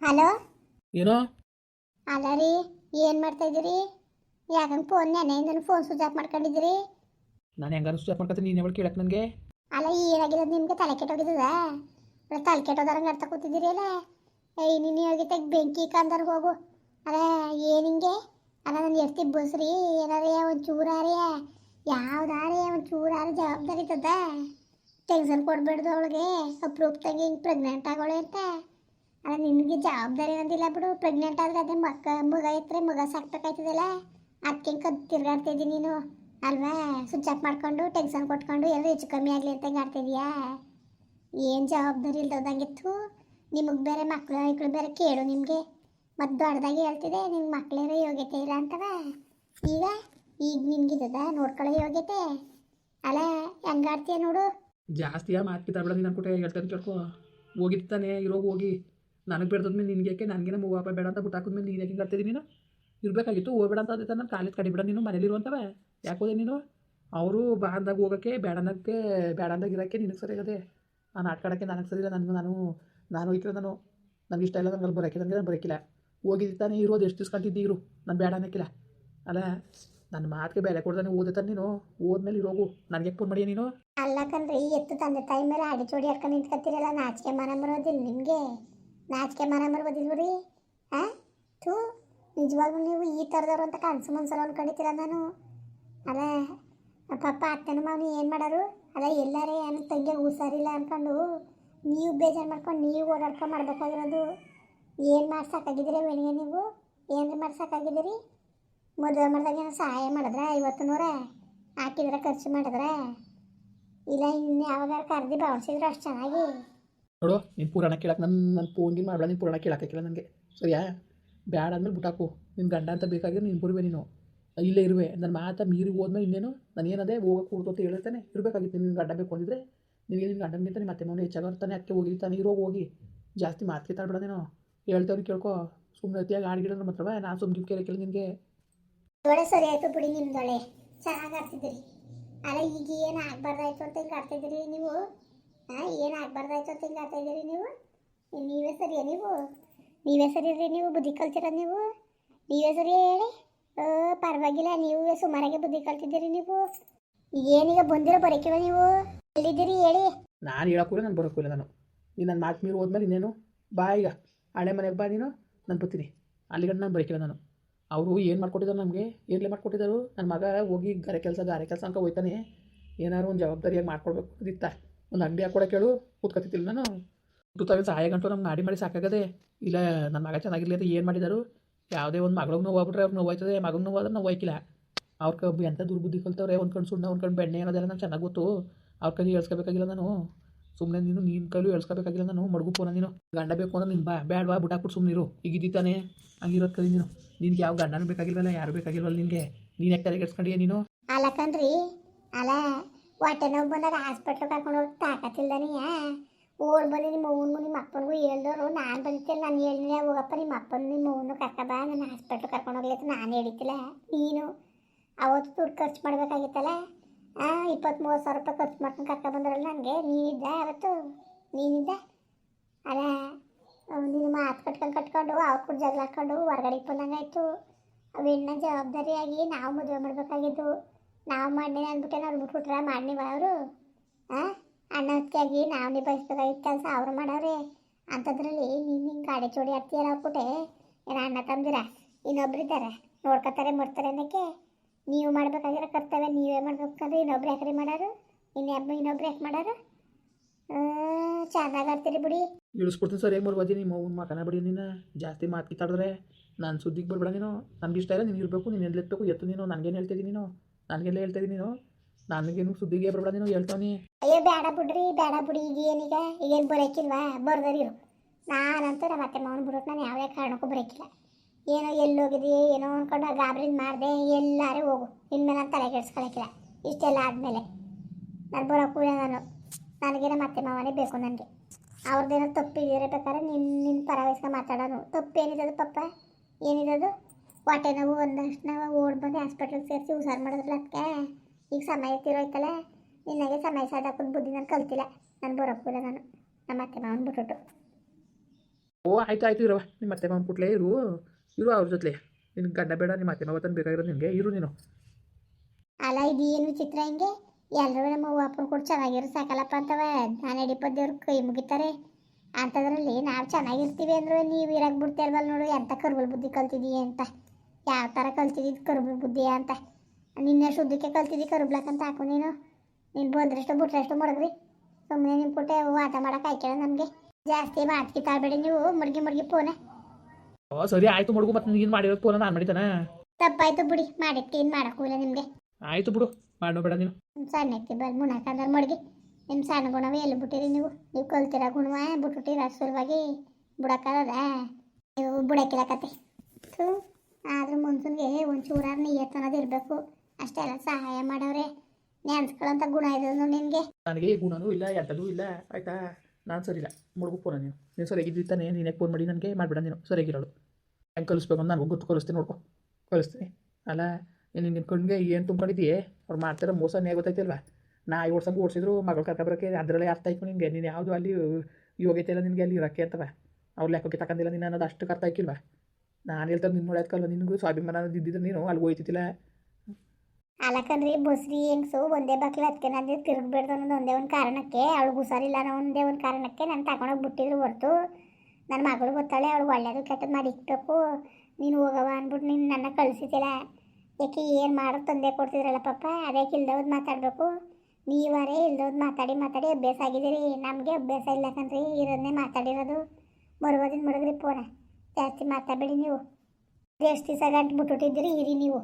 Hello? ಏನೋ? ಅಲ್ಲ ರೀ ಏನು ಮಾಡ್ತಾ ಇದ್ದೀರಿ? ಯಾಕಂದ್ರೆ ಫೋನ್ ನೆನೆಯಿಂದ ಫೋನ್ ಸ್ವಿಚ್ ಆಫ್ ಮಾಡ್ಕೊಂಡಿದ್ದೀರಿ. ನಾನು ಹೆಂಗಾರು ಆಫ್ ಮಾಡ್ಕೊತೀನಿ ನೀನು ಯಾವಾಗ ಕೇಳಕ್ಕೆ ನನಗೆ? ಅಲ್ಲ ಏನಾಗಿರೋದು ನಿಮ್ಗೆ? ತಲೆ ಕೆಟ್ಟೋಗಿದ್ದದ ತಲೆ ಕೆಟ್ಟೋದಾರಂಗೆ ಅರ್ಥ ಕೂತಿದ್ದೀರಿ ಅಲ್ಲ? ಏಯ್ ನೀನು ಹೋಗಿತ್ತ ಬೆಂಕಿ ಕಂದರ್ ಹೋಗು. ಅಲ್ಲ ಏನಿಂಗೆ ಅಲ್ಲ ನಾನು ಎಷ್ಟು ಬಸ್ರಿ ಏನಾರೇ ಒಂದು ಚೂರಾರೇ ಯಾವ್ದಾರೇ ಒಂದು ಚೂರಾರ ಜವಾಬ್ದಾರಿ ಇದ್ದದ ಟೆನ್ಷನ್ ಕೊಡ್ಬೇಡ್ದು ಅವಳಿಗೆ. ಅಪ್ರೂಪ್ತಾಗಿ ಹಿಂಗೆ ಪ್ರೆಗ್ನೆಂಟ್ ಆಗೋಳೆ ಅಂತ. ನಿನಗೆ ಜವಾಬ್ದಾರಿ ಅಂದಿಲ್ಲ ಬಿಡು. ಪ್ರೆಗ್ನೆಂಟ್ ಆದ್ರೆ ಅದೇ ಮಕ್ಕ, ಮಗ ಇದ್ರೆ ಮಗ ಸಾಕ್ಬೇಕಾಯ್ತದಲ್ಲ? ಅದಕ್ಕೆ ಕದ್ ತಿರ್ಗಾಡ್ತಾ ಇದ್ದೀನಿ ನೀನು? ಅಲ್ವಾ? ಸ್ವಿಚ್ ಆಫ್ ಮಾಡ್ಕೊಂಡು ಟೆನ್ಷನ್ ಕೊಟ್ಕೊಂಡು, ಎಲ್ಲ ಹೆಚ್ಚು ಕಮ್ಮಿ ಆಗಲಿ ಅಂತ ಆಡ್ತಿದ್ಯಾ ಏನು ಜವಾಬ್ದಾರಿ ಇಲ್ದೋದಂಗಿತ್ತು ನಿಮಗೆ ಬೇರೆ ಮಕ್ಕಳು ಇಕ್ಕಳು ಬೇರೆ ಕೇಳು ನಿಮಗೆ. ಮತ್ತು ದೊಡ್ಡದಾಗಿ ಹೇಳ್ತಿದೆ ನಿಮ್ಗೆ ಮಕ್ಕಳೇರೋ ಯೋಗ್ಯತೆ ಇಲ್ಲ ಅಂತವ. ಈಗ ಈಗ ನಿನ್ಗಿದ್ದದ ನೋಡ್ಕೊಳ್ಳೋ ಯೋಗ್ಯತೆ. ಅಲ್ಲ ಹೆಂಗಾಡ್ತೀಯ ನೋಡು? ಜಾಸ್ತಿ ಮಾತಾಡ್ಬಿಡ ನೀನು ಅನ್ಕೊಟ್ಟೆ ಹೇಳ್ತಾನೆ ಕೇಳ್ಕೊ. ಹೋಗಿತ್ತಾನೆ ಇರೋಗಿ ಹೋಗಿ. ನನಗೆ ಬೇಡ್ದದ್ಮೇಲೆ ನಿನಗೆ ಯಾಕೆ? ನಮಗೆ ಹೋಗಪ್ಪ ಬೇಡ ಅಂತ ಬಿಟ್ಟಾಕಿದ್ಮೇಲೆ ನೀನು ಯಾಕೆ ಹಿಂಗೆ ನೀನು? ಇರಬೇಕಾಗಿತ್ತು, ಹೋಗ್ಬೇಡ ಅಂತ ಅದಕ್ಕೆ ನಾನು ಕಾಲೇಜ್ ಕಡಿಬಿಡ ನೀನು ಮನೇಲಿರುವಂತವ ಯಾಕೆ ಹೋದೆ ನೀನು? ಅವರು ಬಾ ಹೋಗೋಕ್ಕೆ, ಬೇಡ ಅನ್ನೋಕ್ಕೆ, ಬೇಡ ಅಂದಾಗ ಇರೋಕ್ಕೆ ನಿನಗೆ ಸರಿ ಆಗದೆ ನಾನು ಆಟಕಾಡೋಕ್ಕೆ ನನಗೆ ಸರಿ ಇಲ್ಲ, ನನಗೆ ನಾನು ನಾನು ಹೋಯ್ತಿರೋ ನಾನು. ನನಗೆ ಇಷ್ಟ ಇಲ್ಲ ನನಗೆ ಬರೋಕ್ಕೆ ನನಗೆ ನಾನು ಬರೋಕ್ಕಿಲ್ಲ ಹೋಗಿದ್ದಾನೆ ಇರೋದು ಎಷ್ಟು ದಿವ್ಸ ಇರು. ನಾನು ಬೇಡ ಅನ್ನೋಕ್ಕಿಲ್ಲ. ಅಲ್ಲ ನನ್ನ ಮಾತಿಗೆ ಬೆಲೆ ಕೊಡ್ದಾನೆ ಓದಿತಾನೆ ನೀನು. ಓದ್ಮೇಲೆ ಇರೋಗು ನನಗೆ ಫೋನ್ ಮಾಡಿಯ ನೀನು? ಅಲ್ಲ ಕಣ್ರಿ, ಎತ್ತು ತಂದೆ ತಾಯಿ ಮೇಲೆ ಅಡಿಚೋಡಿ ಹಾಕೊಂಡು ನಿಂತ್ಕೊತೀರಲ್ಲ ನಾಚಿಕೆ ಮನ ಬರೋದಿಲ್ಲ ನಿಮಗೆ? ನಾಚಿಕೆ ಮನ ಬರ್ಬೋದಿಲ್ವ ರೀ ಹಾಂ ಥೂ, ನಿಜವಾಗ್ಲೂ ನೀವು ಈ ಥರದವ್ರು ಅಂತ ಕನಸು ಮನ್ಸಲ್ಲ ಅನ್ಕೊಂಡಿದ್ದೀರ ನಾನು? ಅಲ್ಲ, ಪಾಪ ಅತ್ತನ ಮಾವನು ಏನು ಮಾಡೋರು? ಅಲ್ಲ, ಎಲ್ಲರೇ ನನ್ನ ತಂಗಿಗೆ ಹುಷಾರಿಲ್ಲ ಅನ್ಕೊಂಡು ನೀವು ಬೇಜಾರು ಮಾಡ್ಕೊಂಡು ನೀವು ಓಡಾಡ್ಕೊಂಡು ಮಾಡ್ಬೇಕಾಗಿರೋದು. ಏನು ಮಾಡ್ಸಕ್ಕಾಗಿದ್ದೀರಿ ಬೆಳಿಗ್ಗೆ ನೀವು? ಏನು ಮಾಡ್ಸಕ್ಕಾಗಿದ್ದೀರಿ? ಮದುವೆ ಮಾಡಿದಾಗ ಏನೋ ಸಹಾಯ ಮಾಡಿದ್ರೆ ಐವತ್ತು ನೂರ? ಹಾಕಿದ್ರೆ ಖರ್ಚು ಮಾಡಿದ್ರೆ? ಇಲ್ಲ, ಇನ್ನು ಯಾವಾಗ ಕರೆದಿ ಬಾವಿಸಿದ್ರು ಅಷ್ಟು ಚೆನ್ನಾಗಿ. ನೋಡು, ನೀನು ಪುರಾಣ ಕೇಳಕ್ಕೆ ನನ್ನ ನನ್ನ ಫೋನ್ಗೆ ಮಾಡಬೇಡ, ನೀನು ಪುರಾಣ ಕೇಳಕ್ಕಿಲ್ಲ ನನಗೆ ಸರಿಯಾ? ಬ್ಯಾಡ ಅಂದ್ಮೇಲೆ ಬಿಟ್ಟಾಕು. ನಿನ್ನ ಗಂಡ ಅಂತ ಬೇಕಾಗಿರೋ ನೀನು ಬರುವೆ ನೀನು. ಇಲ್ಲೇ ಇರುವೆ. ನನ್ನ ಮಾತ ಮೀರಿ ಹೋದ್ಮೇಲೆ ಇನ್ನೇನು? ನಾನು ಏನದೇ? ಹೋಗಕ್ಕೆ ಕೂಡ್ತು ಅಂತ ಹೇಳ್ತಾನೆ. ಇರಬೇಕಾಗಿತ್ತು ನಿನ್ನ ಗಂಡ ಬೇಕು ಅಂದಿದ್ರೆ. ನಿನಗೆ ನಿನ್ನ ಗಂಡನಿಗಿಂತ ನಿಮ್ಮ ಮತ್ತೆ ಮನೆ ಹೆಚ್ಚಾಗಿರ್ತಾನೆ ಅದಕ್ಕೆ ತಾನೆ ಇರೋ ಹೋಗಿ. ಜಾಸ್ತಿ ಮಾತು ಕಿತ್ತಾಡ್ಬೇಡನೇನೋ ಹೇಳ್ತೇವ್ರಿ ಕೇಳ್ಕೊ. ಸುಮ್ಮನೆ ಅತಿಯಾಗಿ ಆಡ್ಗಿಡೋದ್ರ ಮಾತ್ರವ? ನಾನು ಸುಮ್ಮನೆ ಕೇಳಿ ನಿನಗೆ. ದೊಳೆ ಸರಿ ಆಯ್ತು ಬಿಡಿ ನಿಮ್ದೊಳೆ. ಚೆನ್ನಾಗಿ ಆಡ್ತಿದ್ದೀರಿ. ಅಲ್ಲ, ಈಗ ಏನು ಆಗಬಾರ್ದಾಯ್ತು ಅಂತ ಹಿಂಗೆ ಆಡ್ತಿದ್ದೀರಿ ನೀವು? ಹಾಂ ಏನು ಆಗ್ಬಾರ್ದಾಯ್ತು ಅಂತ ಹಿಂಗೆ ಆಡ್ತಾ ಇದ್ದೀರಿ ನೀವು? ನೀವೇ ಸರಿಯಾ ನೀವು? ನೀವೇ ಸರಿ ರೀ ನೀವು, ಬುದ್ಧಿ ಕಲ್ತಿರೋದು ನೀವು? ನೀವೇ ಸರಿ ಹೇಳಿ? ಪರವಾಗಿಲ್ಲ, ನೀವೇ ಸುಮಾರಾಗಿ ಬುದ್ಧಿ ಕಲ್ತಿದ್ದೀರಿ ನೀವು. ಏನೀಗ ಬಂದಿರೋ ಬರೋಕಿವ ನೀವು? ಎಲ್ಲಿದ್ದೀರಿ ಹೇಳಿ? ನಾನು ಹೇಳಕ್ಕೂ ನಾನು ಬರೋಕ್ಕೂ ಇಲ್ಲ ನಾನು. ನೀನು ನನ್ನ ಮಾತು ಮೀರು ಹೋದ್ಮೇಲೆ ಇನ್ನೇನು? ಬಾ ಈಗ. ಹಳೆ ಮನೆಗೆ ಬಾ ನೀನು, ನಾನು ಬರ್ತೀನಿ. ಅಲ್ಲಿಗಂಡು ನಾನು ಬರೋಕಿಲ್ಲ ನಾನು. ಅವರು ಏನು ಮಾಡ್ಕೊಟ್ಟಿದ್ದಾರೆ ನಮಗೆ? ಏನ್ಲೇ ಮಾಡ್ಕೊಟ್ಟಿದ್ದಾರೆ ನನ್ನ ಮಗ ಹೋಗಿ ಗಾರೆ ಕೆಲಸ ಗಾರೆ ಕೆಲಸ ಅಂತ ಹೋಯ್ತಾನೆ. ಏನಾದ್ರು ಒಂದು ಜವಾಬ್ದಾರಿಯಾಗಿ ಮಾಡ್ಕೊಡ್ಬೇಕು ಇತ್ತ ಒಂದು ಅಂಗಡಿ ಹಾಕೊಡಕ್ಕೆ ಹೇಳು ಕೂತ್ಕೊತಿದ್ದಿಲ್ಲ ನಾನು. ಟೂ ತೌಸಂಡ್ ಸಹಾಯ ಗಂಟು ನಮ್ಗೆ ಮಾಡಿ ಮಾಡಿ ಸಾಕಾಗದೆ. ಇಲ್ಲ ನನ್ನ ಮಗ ಚೆನ್ನಾಗಿರಲಿ ಅಂತ ಏನು ಮಾಡಿದರು? ಯಾವುದೇ ಒಂದು ಮಗಳಿಗೆ ನೋವು ಆಗ್ಬಿಟ್ರೆ ಅವ್ರಿಗೆ ನೋವು ಆಯ್ತದೆ. ಮಗನ ನೋವು ಆದ್ರೆ ನೋವು ಆಯ್ಕಿಲ್ಲ ಅವ್ರ ಕಬ್ಬು ಎಂಥ ದುರ್ಬುದ್ಧಿ ಕಲ್ತವ್ರೆ? ಒಂದು ಕಣ್ಣು ಸುಣ್ಣ, ಒಂದು ಕಣ್ಣು ಬೆಣ್ಣೆ ಅನ್ನೋದೆಲ್ಲ ನಾನು ಚೆನ್ನಾಗಿ ಗೊತ್ತು. ಅವ್ರ ಕೈ ಹೇಳ್ಸ್ಕೋಬೇಕಾಗಿಲ್ಲ ನಾನು. ಸುಮ್ಮನೆ ನೀನು ನಿನ್ನ ಕೈಲೂ ಹೇಳ್ಸ್ಕೋಬೇಕಾಗಿಲ್ಲ ನಾನು. ಮಡಗು ಫೋನ ನೀನು. ಗಂಡ ಬೇಕು ಅಂದ್ರೆ ನೀನು ಬಾ, ಬ್ಯಾಡ್ವಾ ಬಿಟ್ಟಾಕ್ಬಿಟ್ಟು ಸುಮ್ಮನೆ ಇರು. ಈಗ ಇದ್ದಿತ್ತಾನೆ ಹಂಗಿರೋದು ಕಲಿ ನೀನು. ನಿನ್ಗೆ ಯಾವ ಗಂಡನೂ ಬೇಕಾಗಿಲ್ವಲ್ಲ, ಯಾರು ಬೇಕಾಗಿಲ್ವಲ್ಲ ನಿನಗೆ? ನೀನು ಯಾಕೆ ತಲೆ ಕೆಡ್ಸ್ಕೊಂಡಿಯಾ ನೀನು? ಅಲ್ಲ ಕಣ್ರಿ. ಅಲ್ಲ ಹೊಟ್ಟೆ ನೋವು ಬಂದಾಗ ಹಾಸ್ಪಿಟ್ಲ್ ಕರ್ಕೊಂಡು ಹೋಗಿ ತಾಕತ್ತಿಲ್ದಾನೆಯ ಓಡ್ ಬಂದು ನಿಮ್ಮ ಅವ್ವನಿಗೂ ನಿಮ್ಮ ಅಪ್ಪನಿಗೂ ನಾನು ಬಂದಿತ್ತಿಲ್ಲ ನಾನು ಹೇಳಿದ್ರೆ ಹೋಗಪ್ಪ ನಿಮ್ಮ ಅಪ್ಪನ ನಿಮ್ಮ ಅವ್ವನು ಕರ್ಕ ಬಾ ನಾನು ಹಾಸ್ಪಿಟ್ಲ್ ಕರ್ಕೊಂಡು ಹೋಗ್ಲಿ ಅಂತ ನಾನು ಹೇಳಿತ್ತಿಲ್ಲ ನೀನು ಅವತ್ತು ದುಡ್ಡು ಖರ್ಚು ಮಾಡಬೇಕಾಗಿತ್ತಲ್ಲ ಹಾಂ ಇಪ್ಪತ್ತು ಮೂವತ್ತು ಸಾವಿರ ರೂಪಾಯಿ ಖರ್ಚು ಮಾಡ್ಕೊಂಡು ಕರ್ಕ ಬಂದ್ರಲ್ಲ ನನಗೆ ನೀನಿದ್ದ ಅವತ್ತು ನೀನಿದ್ದ ಅಲ್ಲ ನೀನು ಮಾತು ಕಟ್ಕೊಂಡು ಕಟ್ಕೊಂಡು ಅವ್ರ ಕೂಡ ಜಗಳ ಹಾಕ್ಕೊಂಡು ಹೊರಗಡೆ ಬಂದಂಗಾಯ್ತು ಅವೆಣ್ಣ ಜವಾಬ್ದಾರಿಯಾಗಿ ನಾವು ಮದುವೆ ಮಾಡಬೇಕಾಗಿದ್ದು ನಾವು ಮಾಡಿ ಅಂದ್ಬಿಟ್ಟೆ ಅವ್ರು ಬಿಟ್ಬಿಟ್ರ ಮಾಡಿವ ಅವರು. ಹಾಂ ಅಣ್ಣಕ್ಕಾಗಿ ನಾವು ನಿಭಾಯಿಸ್ಬೇಕಾಗಿತ್ತು ಕೆಲಸ ಅವ್ರು ಮಾಡವ್ರೆ ಅಂಥದ್ರಲ್ಲಿ ನೀನು ಹಿಂಗೆ ಗಾಡಿ ಚೋಡಿ ಆಡ್ತೀಯಲ್ಲ ಹಾಕ್ಬಿಟ್ಟೆ ಏನು ಅಣ್ಣ ತಂದಿರ ಇನ್ನೊಬ್ರು ಇದ್ದಾರೆ. ನೋಡ್ಕೊತಾರೆ, ಮಾಡ್ತಾರೆ ಅನ್ನೋಕ್ಕೆ. ನೀವು ಮಾಡ್ಬೇಕಾಗಿರೋ ಕರ್ತವ್ಯ ನೀವೇ ಮಾಡ್ಬೇಕಂದ್ರೆ ಇನ್ನೊಬ್ರು ಯಾಕ್ರಿ ಮಾಡೋರು? ಇನ್ನೊಬ್ಬ ಇನ್ನೊಬ್ರು ಯಾಕೆ ಮಾಡೋರು? ಚೆನ್ನಾಗಿ ಆಡ್ತೀರಿ ಬಿಡಿ. ಇಳಿಸ್ಕೊಡ್ತೀನಿ ಸರಿಯಾಗಿ ಮಾಡ್ಬೋದು ನಿಮ್ಮ ಅವ್ನ ಮಾತನ ಬಿಡಿ ನೀನು. ಜಾಸ್ತಿ ಮಾತು ಕಿತ್ತಾಡಿದ್ರೆ ನಾನು ಸುದ್ದಿಗೆ ಬರ್ಬೇಡ ನೀನು. ನನಗೆ ಇಷ್ಟ ಇಲ್ಲ, ನೀನು ಇರಬೇಕು, ನೀನು ಎಲ್ಲಿರ್ಬೇಕು ಎತ್ತು ನೀನು. ನನಗೇನು ಹೇಳ್ತಿದ್ದೀನಿ ನೀನು? ನನಗೆಲ್ಲ ಹೇಳ್ತಿದ್ದೀನಿ ನೀನು ನನಗೇನು ಸುದ್ದಿಗೆ ಬರಬೇಡ ನೀನು ಅಯ್ಯೋ, ಬೇಡ ಬಿಡ್ರಿ, ಬೇಡ ಬಿಡಿ. ಈಗ ಏನೀಗ ಈಗೇನು ಬರೋಕ್ಕಿಲ್ವಾ ಬರ್ದರಿರು ನಾನಂತೂ ನಮ್ಮ ಅತ್ತೆ ಮಾವನ ಬಿಡೋಕೆ ನಾನು ಯಾವುದೇ ಕಾರಣಕ್ಕೂ ಬರೋಕ್ಕಿಲ್ಲ ಏನೋ ಎಲ್ಲಿ ಹೋಗಿದ್ವಿ ಏನೋ ಅಂದ್ಕೊಂಡು ಗಾಬರಿನ ಮಾಡಿದೆ, ಎಲ್ಲರೂ ಹೋಗು. ಇನ್ಮೇಲೆ ನಾನು ತಲೆ ಕೆಡಿಸ್ಕೊಳಕ್ಕಿಲ್ಲ ಇಷ್ಟೆಲ್ಲ ಆದಮೇಲೆ ನಾನು ಬರೋಕ್ಕೂ ನಾನು. ನನಗೆ ನಮ್ಮ ಅತ್ತೆ ಮಾವನೇ ಬೇಕು ನನಗೆ. ಅವ್ರದ್ದೇನೋ ತಪ್ಪಿದ್ದೀರ ಬೇಕಾದ್ರೆ ನಿನ್ನ ನಿನ್ನ ಪರವಹಿಸ್ಕೊಂಡು ಮಾತಾಡೋನು. ತಪ್ಪು ಏನಿದದು ಪಪ್ಪ ಏನಿರೋದು ಹೊಟ್ಟೆ ನೋವು ಒಂದಷ್ಟು ನಾವು ಓಡಿ ಬಂದು ಹಾಸ್ಪಿಟ್ಲಿಗೆ ಸೇರಿಸಿ ಹುಷಾರು ಮಾಡಿದ್ರಲ್ಲ ಅದಕ್ಕೆ ಈಗ ಸಮಯ ತಿರೋಯ್ತಲ್ಲ? ನಿನ್ನಾಗೆ ಸಮಯ ಸಾಧಾಕೋದು ಬುದ್ಧಿ ನಾನು ಕಲ್ತಿಲ್ಲ. ನಾನು ಬರೋಕ್ಕಿಲ್ಲ ನಾನು. ನಮ್ಮ ಅತ್ತೆ ಮಾವನ ಬಿಟ್ಟು ಓ ಆಯ್ತು ಆಯ್ತು ಇರವ ನಿಮ್ಮ ಅತ್ತೆ ಮಾವನ ಕುಟ್ಲೇ ಇರು. ಇರು ಅವ್ರ ಜೊತೆ ನಿನ್ ಗಂಡ ಬೇಡ ನಿಮ್ಮ ಅತ್ತೆ ಮಾವ ತಂದು ಬೇಕಾಗಿರೋದು ನಿನಗೆ. ಇರು ನೀನು. ಅಲ್ಲ ಇದು ಏನು ವಿಚಿತ್ರ ಹಿಂಗೆ? ಎಲ್ಲರೂ ನಮ್ಮ ಅವ್ವ ಅಪ್ಪನ ಕೂಡ ಚೆನ್ನಾಗಿರೋ ಸಾಕಲ್ಲಪ್ಪ ಅಂತವ. ನಾನು ಅಡಿಪದ್ದೇವ್ರು ಕೈ ಮುಗಿತಾರೆ. ಅಂಥದ್ರಲ್ಲಿ ನಾವು ಚೆನ್ನಾಗಿರ್ತೀವಿ ಅಂದ್ರೆ ನೀವು ಇರಾಕ್ ಬಿಡ್ತಿಲ್ವಲ್ಲ ನೋಡು. ಎಂಥ ಕರ್ಬಲ್ ಬುದ್ಧಿ ಕಲ್ತಿದ್ದೀಯ ಅಂತ. ಯಾವ ಥರ ಕಲ್ತಿದ್ದು ಕರ್ಬು ಬುದ್ಧಿ ಅಂತ. ನಿನ್ನೆ ಶುದ್ಧಕ್ಕೆ ಕಲ್ತಿದ್ದಿ ಕರುಬ್ಲಕ್ಕಂತ ಹಾಕು ನೀನು. ನೀನು ಬಂದ್ರಷ್ಟು ಬಿಟ್ರಷ್ಟು ಮಡಗ್ರಿ ಸುಮ್ಮನೆ ನಿಮ್ಮ ಪುಟ್ಟೆ ವಾತ ಮಾಡಕ್ಕೆ ಆಯ್ಕೆಳ ನಮಗೆ. ಜಾಸ್ತಿ ಮಾತು ತಾಳ್ಬೇಡಿ ನೀವು ಮಡ್ಗಿ ಮಡ್ಗಿ ಫೋನೆ ಓ ಸರಿ ಆಯ್ತು ಮಡುಗು ಮತ್ತೆ ನೀನು ಮಾಡಿರೋದು ಫೋನ ನಾನು ಮಾಡಿದ್ದಾನೆ? ತಪ್ಪಾಯ್ತು ಬಿಡಿ ಮಾಡಿದ್ಕೆ ಏನು ಮಾಡೋಕ್ಕಿಲ್ಲ ನಿಮಗೆ. ಆಯ್ತು ಬಿಡು ಮಾಡೋ ಬೇಡ ನೀನು. ಸಣ್ಣ ಐತಿ ಬಲ್ ಮುಣಕಂದ್ರೆ ಮಡ್ಗಿ. ನಿಮ್ಮ ಸಣ್ಣ ಗುಣವೇ ಎಲ್ಲಿ ಬಿಟ್ಟಿರಿ ನೀವು? ನೀವು ಕಲ್ತಿರ ಗುಣವ ಬಿಟ್ಬಿಟ್ಟಿರ ಸುಲಭವಾಗಿ ಬುಡಕ್ಕದ ನೀವು ಬುಡಕ್ಕಿಲ್ಲ ಕತೆ. ಥೂ. ಆದ್ರೂ ಮನ್ಸನ್ಗೆ ಒಂಚೂರಾರು ಚೂರಾರ ನಿಯತ್ ಅನ್ನೋದು ಇರಬೇಕು. ಅಷ್ಟೆಲ್ಲ ಸಹಾಯ ಮಾಡವ್ರೆ. ನೆನ್ಸ್ಕೊಳ್ಳೋಂಥ ಗುಣ ಇದೆ ನಿನಗೆ. ನನಗೆ ಗುಣನೂ ಇಲ್ಲ ಎಂಥದೂ ಇಲ್ಲ. ಆಯ್ತಾ? ನಾನು ಇಲ್ಲ ಮಡುಗು ಫೋನ ನೀನು. ನೀನು ಸರಿಯಾಗಿದ್ದು ತಾನೆ? ನೀನೇ ಫೋನ್ ಮಾಡಿ ನನಗೆ ಮಾಡಿಬಿಡ ನೀನು. ಸರಿಯಾಗಿರೋಳು. ಹೆಂಗೆ ಕಲಿಸ್ಬೇಕು ಅಂತ ನನಗೂ ಗೊತ್ತು. ಕಲಿಸ್ತೀನಿ ನೋಡ್ಕೊ ಕಲಿಸ್ತೀನಿ. ಅಲ್ಲ, ನೀನು ನಿನ್ನ ಕಣ್ಗೆ ಏನು ತುಂಬ್ಕೊಂಡಿದ್ದೀಯೇ? ಅವ್ರು ಮಾಡ್ತಾರೋ ಮೋಸನೇ ಗೊತ್ತೈತಿಲ್ವಾ ನಾಯಿ ಓಡ್ಸಂಗೆ ಓಡಿಸಿದ್ರು, ಮಗಳು ಕರ್ಕೊಬರೋಕ್ಕೆ ಅದರಲ್ಲೇ ಅರ್ಥ ಆಯ್ತು ನಿನಗೆ. ನೀನು ಯಾವುದು ಅಲ್ಲಿ, ಯೋಗ್ಯತೆ ಇಲ್ಲ ನಿನಗೆ ಅಲ್ಲಿ ಇರೋಕ್ಕೆ ಅಂತವ? ಅವ್ರು ಲೆಕ್ಕಕ್ಕೆ ತಗೊಂಡಿಲ್ಲ ನೀನು ಅನ್ನೋದು ಅಷ್ಟು ಅರ್ಥ ನಾನು ಹೇಳ್ತಾರೆ ನಿನ್ನ ನೋಡೋದ್ಕಲ್ವ ನಿನಗೂ ಸ್ವಾಭಿಮಾನ ನೀನು ಅಲ್ಲಿ ಹೋಯ್ತಿದ್ದಿಲ್ಲ. ಅಲಕಂದ್ರಿ ಬಸ್ರಿ ಹೆಂಗ್ಸು ಒಂದೇ ಬಾಕಿ ಅದಕ್ಕೆ ನಾನು ತಿರುಗ್ಬೇಡ್ದು ಅನ್ನೋದು ಒಂದೇ ಒಂದು ಕಾರಣಕ್ಕೆ. ಅವಳು ಹುಷಾರಿಲ್ಲ ಅನ್ನೋ ಒಂದೇ ಒಂದು ಕಾರಣಕ್ಕೆ ನಾನು ತಗೊಂಡೋಗಿ ಬಿಟ್ಟಿದ್ರು ಹೊರ್ತು. ನನ್ನ ಮಗಳು ಗೊತ್ತಾಳೆ, ಅವಳು ಒಳ್ಳೇದು ಕೆಟ್ಟದ್ದು ಮಾಡಿ ಇಕ್ಬೇಕು. ನೀನು ಹೋಗವ ಅಂದ್ಬಿಟ್ಟು ನೀನು ನನ್ನ ಕಳಿಸಿದ್ದಿಲ್ಲ ಯಾಕೆ ಏನು ಮಾಡೋ ತಂದೆ ಕೊಡ್ತಿದ್ರಲ್ಲ ಪಾಪ ಅದಕ್ಕೆ ಇಲ್ದವ್ದು ಮಾತಾಡಬೇಕು. ನೀವಾರೇ ಇಲ್ದವ್ದು ಮಾತಾಡಿ ಮಾತಾಡಿ ಅಭ್ಯಾಸ ಆಗಿದ್ದೀರಿ. ನಮಗೆ ಅಭ್ಯಾಸ ಇಲ್ಲ ಕಣ್ರಿ ಇರೋದನ್ನೇ ಮಾತಾಡಿರೋದು. ಬರುವುದಿನ ಮಡಗ್ರಿ ಫೋನ ಜಾಸ್ತಿ ಮಾತಾಡಬೇಡಿ ನೀವು. ಎಷ್ಟು ದಿವಸ ಗಂಟು ಬಿಟ್ಬಿಟ್ಟಿದ್ದೀರಿ ಇರಿ ನೀವು.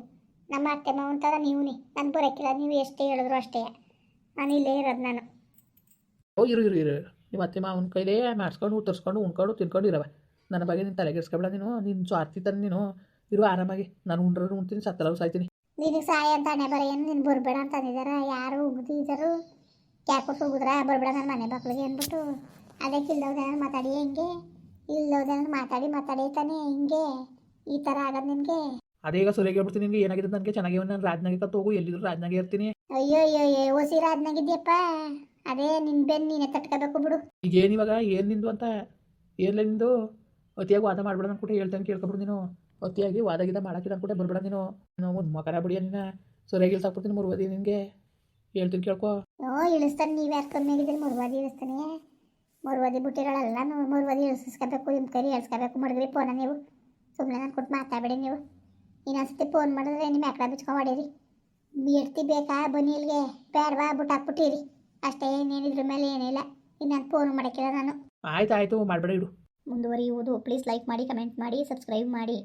ನಮ್ಮ ಅತ್ತೆ ಮಾವನ ಥರ ನೀವು ನೀ ನಾನು ಬರೋಕ್ಕಿಲ್ಲ ನೀವು ಎಷ್ಟೇ ಹೇಳಿದ್ರು ಅಷ್ಟೇ. ನಾನು ಇಲ್ಲೇ ಇರೋದು ನಾನು. ಓ ಇರು ಇರು ಇರು. ನಿಮ್ಮ ಅತ್ತೆ ಮಾವನ ಕೈಲೇ ಮಾಡಿಸ್ಕೊಂಡು ಉತ್ತರಿಸ್ಕೊಂಡು ಉಣ್ಕೊಂಡು ತಿನ್ಕೊಂಡು ಇರವ ನನ್ನ ಬಗ್ಗೆ ನೀನು ತಲೆಗೆಡ್ಸ್ಕೊಬೇಡ ನೀನು. ನಿನ್ನ ಸ್ವಾರ್ಥಿ ತಾನೆ ನೀನು. ಇರು ಆರಾಮಾಗಿ. ನಾನು ಉಂಡ್ರು ಉಣ್ತೀನಿ ಸತ್ತಲ್ಲ ಸಾಯ್ತೀನಿ. ನಿನಗೆ ಸಹಾಯ ಅಂತಾನೆ ಹಣೆ ಬರ ಏನು ನೀನು ಬರಬೇಡ ಅಂತ ಅಂದಿದ್ದಾರ ಯಾರು ಉಗ್ದಿದ್ದರು? ಯಾಕೋ ಹೋಗಿದ್ರ ಬರಬೇಡ ನನ್ನ ಮನೆ ಬಾಕ್ಳಿಗೆ ಅಂದ್ಬಿಟ್ಟು. ಅದಕ್ಕೆ ಇಲ್ಲೋದೇನ ಮಾತಾಡಿ ಹೆಂಗೆ? ಇಲ್ಲೋದೇನ ಮಾತಾಡಿ ಮಾತಾಡಿ ತಾನೇ ಹಿಂಗೆ ಈ ತರ ಆಗೋದು ನಿನಗೆ. ಅದೇ ಈಗ ಸರಿಯಾಗಿ ಹೇಳ್ಬಿಡ್ತೀನಿ ನಿನಗೆ ಏನಾಗಿದೆ ನನಗೆ ಚೆನ್ನಾಗಿ ನಾನು ರಾಜ್ನಾಗೆ ಕತ್ತು ಹೋಗು ಎಲ್ಲಿದ್ರು ರಾಜ್ನಾಗೆ ಇರ್ತೀನಿ. ಅಯ್ಯೋ ಅಯ್ಯೋ ಓಸಿ ಹೊಸಿ ರಾಜ್ನಾಗಿದ್ಯಪ್ಪ. ಅದೇ ನಿನ್ ಬೆನ್ ನೀನೇ ತಟ್ಕೋಬೇಕು ಬಿಡು. ಈಗ ಏನು ಇವಾಗ ಏನ್ ನಿಂದು ಅಂತ? ಏನ್ ನಿಂದು? ಅತಿಯಾಗಿ ವಾದ ಮಾಡ್ಬೇಡ ಅಂತ ಕೂಡ ಹೇಳ್ತೇನೆ ಕೇಳ್ಕೊಬಿಡು ನೀನು. ಅತಿಯಾಗಿ ವಾದ ಗೀದ ಮಾಡಾಕಿದ ಕೂಡ ಬರಬೇಡ ನೀನು. ನಾವು ಮಕರ ಬಿಡಿಯ ನೀನು. ಸರಿಯಾಗಿ ಇಳ್ಸಾಕ್ಬಿಡ್ತೀನಿ ಮುರುವದಿ ನಿನಗೆ. ಹೇಳ್ತೀನಿ ಕೇಳ್ಕೊ. ಓ ಇಳಿಸ್ತಾನೆ ನೀವು ಯಾರು ಕಮ್ಮಿ ಆಗಿದ್ರೆ ಮುರುವಾದಿ ಇಳಿಸ್ತಾನೆ. ಮುರುವಾದಿ ಬುಟ್ಟಿಗಳೆಲ್ಲ ಮೂರು ಮುರುವಾದಿ ಇಳಿಸ್ಕೋಬೇಕು ನಿಮ್ಮ ಕರಿ ಇಳಿಸ್ಕೋಬೇಕು ಮಡಗ್ರಿ ಫೋನ ನೀವು. ಸುಮ್ಮನೆ ನಾನು ಕೊಟ್ಟು ಮಾತಾಡಬೇಡಿ ನೀವು. ಇನ್ನೊಂದ್ಸತಿ ಫೋನ್ ಮಾಡಿದ್ರೆ ನಿಮ್ಮ ಯಾಕಡೆ ಬಿಚ್ಕೊಂಡು ಹೊಡೀರಿ. ಎಡ್ತಿ ಬೇಕಾ ಬನ್ನಿ ಇಲ್ಲಿಗೆ ಬೇಡವಾ ಬಿಟ್ಟು ಹಾಕ್ಬಿಟ್ಟಿರಿ. ಅಷ್ಟೇ ಏನೇನಿದ್ರ ಮೇಲೆ ಏನಿಲ್ಲ ಇನ್ನೊಂದು ಫೋನ್ ಮಾಡೋಕ್ಕಿಲ್ಲ ನಾನು. ಆಯ್ತು ಆಯಿತು ಮಾಡಬೇಡ ಇಡು. ಮುಂದುವರಿಯುವುದು. ಪ್ಲೀಸ್ ಲೈಕ್ ಮಾಡಿ ಕಮೆಂಟ್ ಮಾಡಿ ಸಬ್ಸ್ಕ್ರೈಬ್ ಮಾಡಿ.